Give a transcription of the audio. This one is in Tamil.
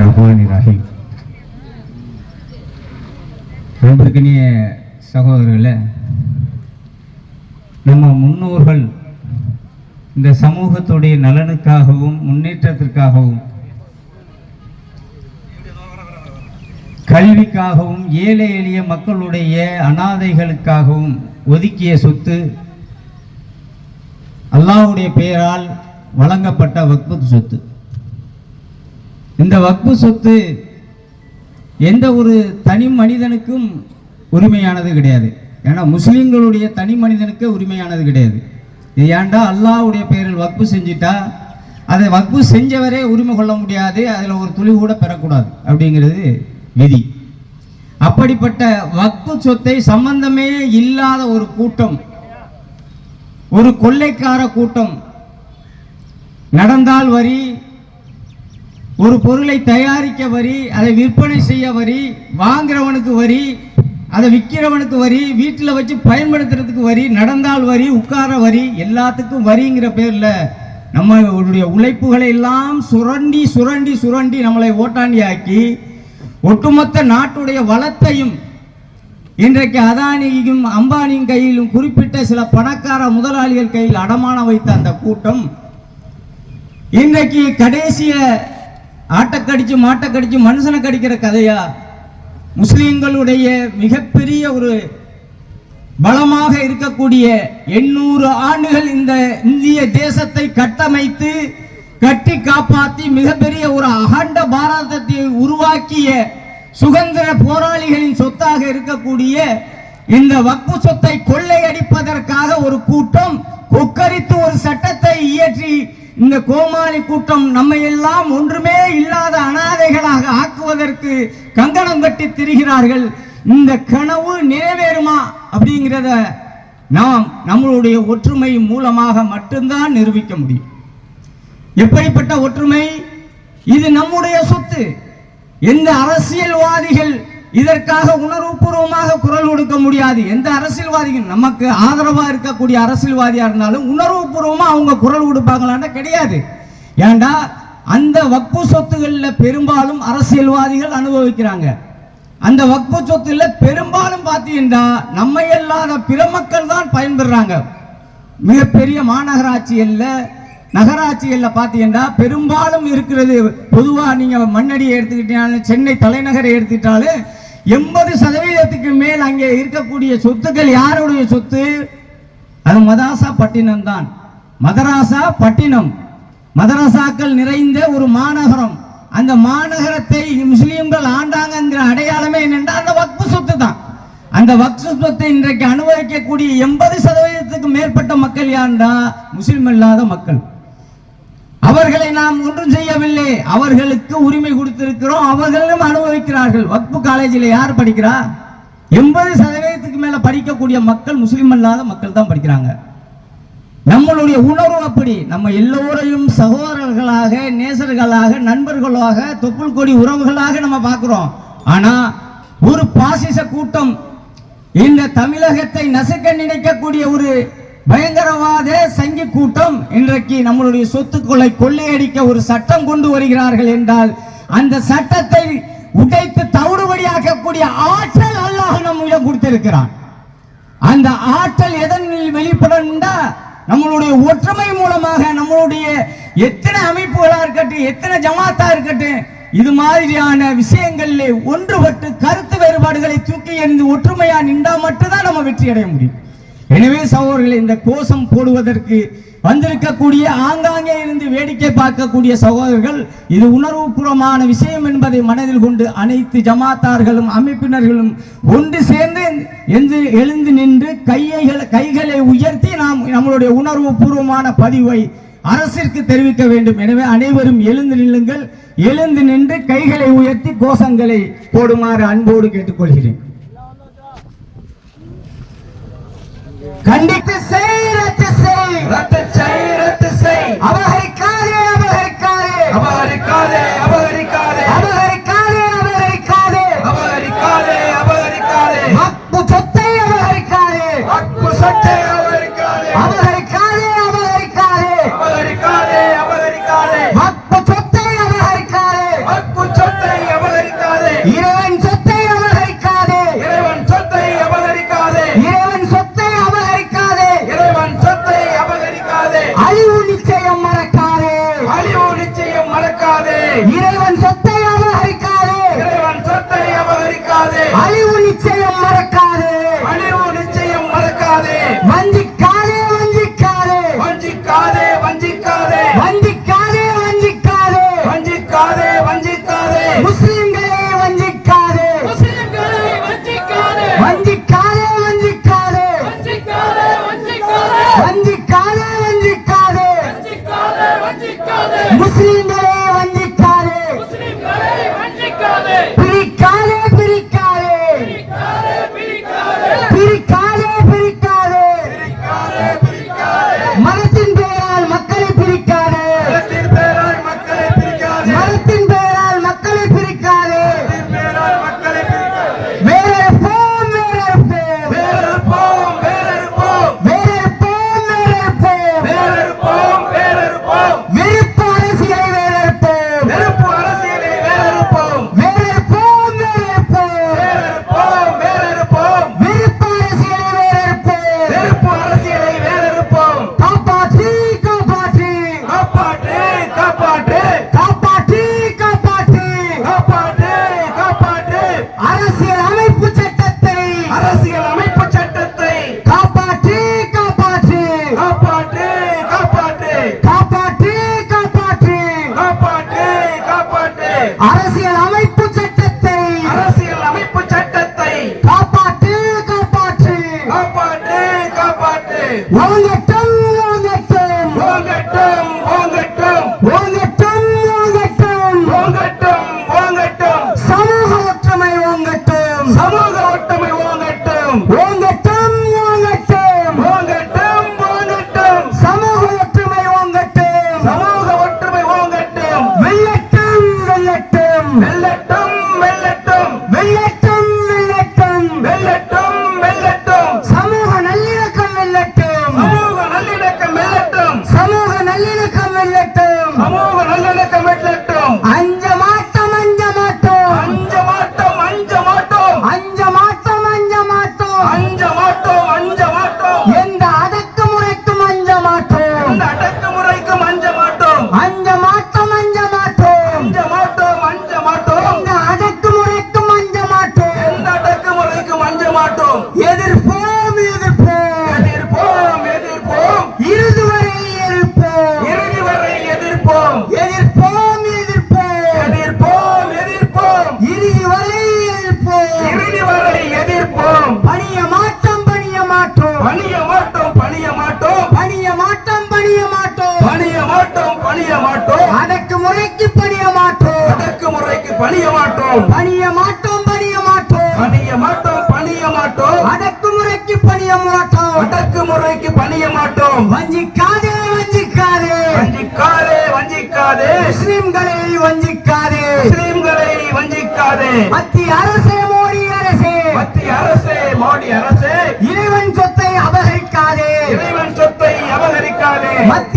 ரஹீம். அன்பிற்கினிய சகோதரர்களே நம்ம முன்னோர்கள் இந்த சமூகத்துடைய நலனுக்காகவும் முன்னேற்றத்திற்காகவும் கல்விக்காகவும் ஏழை எளிய மக்களுடைய அனாதைகளுக்காகவும் ஒதுக்கிய சொத்து அல்லாவுடைய பெயரால் வழங்கப்பட்ட வக்பத் சொத்து. இந்த வக்பு சொத்து எந்த ஒரு தனி மனிதனுக்கும் உரிமையானது கிடையாது. ஏன்னா முஸ்லீம்களுடைய தனி மனிதனுக்கு உரிமையானது கிடையாது. இது ஏன்டா அல்லாவுடைய பெயரில் வக்பு செஞ்சிட்டா? அதை வக்பு செஞ்சவரே உரிமை கொள்ள முடியாது அதில் ஒரு துளி கூட பெறக்கூடாது அப்படிங்கிறது விதி. அப்படிப்பட்ட வக்பு சொத்தை சம்பந்தமே இல்லாத ஒரு கூட்டம் ஒரு கொள்ளைக்கார கூட்டம் நடந்தால் வரி ஒரு பொருளை தயாரிக்க வரி அதை விற்பனை செய்ய வரி வாங்குறவனுக்கு வரி அதை விற்கிறவனுக்கு வரி வீட்டில் வச்சு பயன்படுத்துறதுக்கு வரி நடந்தால் வரி உட்கார வரி எல்லாத்துக்கும் வரிங்கிற பேரில் நம்மளுடைய உழைப்புகளை எல்லாம் சுரண்டி சுரண்டி சுரண்டி நம்மளை ஓட்டாண்டி ஆக்கி ஒட்டுமொத்த நாட்டுடைய வளத்தையும் இன்றைக்கு அதானியும் அம்பானியின் கையிலும் குறிப்பிட்ட சில பணக்கார முதலாளிகள் கையில் அடமான வைத்த அந்த கூட்டம் இன்றைக்கு கடைசிய ஆட்டக்கடிச்சு மாட்டக்கடிச்சு மனுஷனை கடிக்கிற கதையா? முஸ்லீம்களுடைய மிகப்பெரிய ஒரு பலமாக இருக்கக்கூடிய எண்ணூறு ஆண்டுகள் இந்த இந்திய தேசத்தை கட்டமைத்து கட்டி காப்பாற்றி மிகப்பெரிய ஒரு அகண்ட பாரதத்தை உருவாக்கிய சுதந்திர போராளிகளின் சொத்தாக இருக்கக்கூடிய இந்த வக்பு சொத்தை கொள்ளையடிப்பதற்காக ஒரு கூட்டம் கொக்கரித்து ஒரு சட்டத்தை இயற்றி இந்த கோமாளி கூட்டம் நம்மை எல்லாம் ஒன்றுமே இல்லாத அனாதைகளாக ஆக்குவதற்கு கங்கணம் கட்டி திரிகிறார்கள். இந்த கனவு நிறைவேறுமா அப்படிங்கிறத நாம் நம்மளுடைய ஒற்றுமை மூலமாக மட்டும்தான் நிரூபிக்க முடியும். எப்படிப்பட்ட ஒற்றுமை? இது நம்முடைய சொத்து. எந்த அரசியல்வாதிகள் இதற்காக உணர்வுபூர்வமாக குரல் கொடுக்க முடியாது. எந்த அரசியல்வாதிகள் நமக்கு ஆதரவாக இருக்கக்கூடிய அரசியல்வாதியாக இருந்தாலும் உணர்வுபூர்வமாக அவங்க குரல் கொடுப்பாங்களான்னா கிடையாது. ஏண்டா அந்த வக்பு சொத்துகளில் பெரும்பாலும் அரசியல்வாதிகள் அனுபவிக்கிறாங்க. அந்த வக்பு சொத்துல பெரும்பாலும் பார்த்தீங்கன்னா நம்ம இல்லாத பிற மக்கள் தான் பயன்பெறாங்க. மிகப்பெரிய மாநகராட்சியில் நகராட்சிகளில் பார்த்தீங்கன்னா பெரும்பாலும் இருக்கிறது. பொதுவாக நீங்கள் மண்ணடியை எடுத்துக்கிட்டாலும் சென்னை தலைநகரை எடுத்துக்கிட்டாலும் எண்பது சதவீதத்துக்கு மேல் அங்கே இருக்கக்கூடிய சொத்துக்கள் யாருடைய சொத்து? அது மதாசா பட்டினம் தான். மதராசா பட்டினம். மதரசாக்கள் நிறைந்த ஒரு மாநகரம். அந்த மாநகரத்தை முஸ்லீம்கள் ஆண்டாங்கங்கிற அடையாளமே என்னென்றால் அந்த வக்பு சொத்து தான். அந்த வக்பு சொத்தை இன்றைக்கு அனுபவிக்கக்கூடிய எண்பது சதவீதத்துக்கு மேற்பட்ட மக்கள் யாருண்டா முஸ்லிம் இல்லாத மக்கள். அவர்களை நாம் ஒன்றும் செய்யவில்லை. அவர்களுக்கு உரிமை கொடுத்திருக்கிறோம். அவர்களும் வைக்கிறார்கள். வக்பு காலேஜில் யார் படிக்கிறா? எண்பது சதவீதத்துக்கு மேல படிக்கக்கூடிய மக்கள் முஸ்லீம் அல்லாத மக்கள் தான் படிக்கிறாங்க. நம்மளுடைய உணர்வு அப்படி. நம்ம எல்லோரையும் சகோதரர்களாக நேசர்களாக நண்பர்களாக தொப்புள் கொடி உறவுகளாக நம்ம பார்க்கிறோம். ஆனா ஒரு பாசிச கூட்டம் இந்த தமிழகத்தை நசுக்க நினைக்கக்கூடிய ஒரு பயங்கரவாத சங்கி கூட்டம் இன்றைக்கு நம்மளுடைய சொத்துக்களை கொள்ளையடிக்க ஒரு சட்டம் கொண்டு வருகிறார்கள் என்றால் அந்த சட்டத்தை உடைத்து தவிடுபடியாக்கக்கூடிய ஆற்றல் அல்லாஹ் நம்மிடம் கொடுத்திருக்கிறான். அந்த ஆற்றல் எதனில் வெளிப்படும் நம்மளுடைய ஒற்றுமை மூலமாக நம்மளுடைய எத்தனை அமைப்புகளா இருக்கட்டும் எத்தனை ஜமாத்தா இருக்கட்டும் இது மாதிரியான விஷயங்களில் ஒன்றுபட்டு கருத்து வேறுபாடுகளை தூக்கி எறிந்து ஒற்றுமையா நின்றா மட்டும்தான் நம்ம வெற்றி அடைய முடியும். எனவே சகோதரர்களை இந்த கோஷம் போடுவதற்கு வந்திருக்கக்கூடிய ஆங்காங்கே இருந்து வேடிக்கை பார்க்கக்கூடிய சகோதரர்கள் இது உணர்வுபூர்வமான விஷயம் என்பதை மனதில் கொண்டு அனைத்து ஜமாத்தார்களும் அமைப்பினர்களும் ஒன்று சேர்ந்து எந்து எழுந்து நின்று கையை கைகளை உயர்த்தி நாம் நம்மளுடைய உணர்வுபூர்வமான பதிவை அரசிற்கு தெரிவிக்க வேண்டும். எனவே அனைவரும் எழுந்து நில்லுங்கள். எழுந்து நின்று கைகளை உயர்த்தி கோஷங்களை போடுமாறு அன்போடு கேட்டுக்கொள்கிறேன். கண்டித்து செய் ரத்து செய் Você நல்லிணக்கம் வெல்லட்டும். சமூக நல்லிணக்கம் வெல்லட்டும். சமூக நல்லிணக்கம் வெல்லட்டும். சமூக நல்லிணக்கம் வெல்லட்டும். சமூக நல்லிணக்கம் வெல்லட்டும். அஞ்ச மாட்டம் அஞ்ச மாட்டோம். அஞ்ச மாட்டம் அஞ்ச மாட்டோம். அஞ்ச மாட்டம் அஞ்ச மாட்டோம். அஞ்ச மாட்டோம் அஞ்ச மாட்டோம். என் வஞ்சிக்காதே. முஸ்லிம்களை வஞ்சிக்காதே. முஸ்லிம்களை வஞ்சிக்காதே. மத்திய அரசே மோடி அரசே. மத்திய அரசே மோடி அரசே. இறைவன் சொத்தை அபகரிக்காதே. இறைவன் சொத்தை அபகரிக்காதே. மத்திய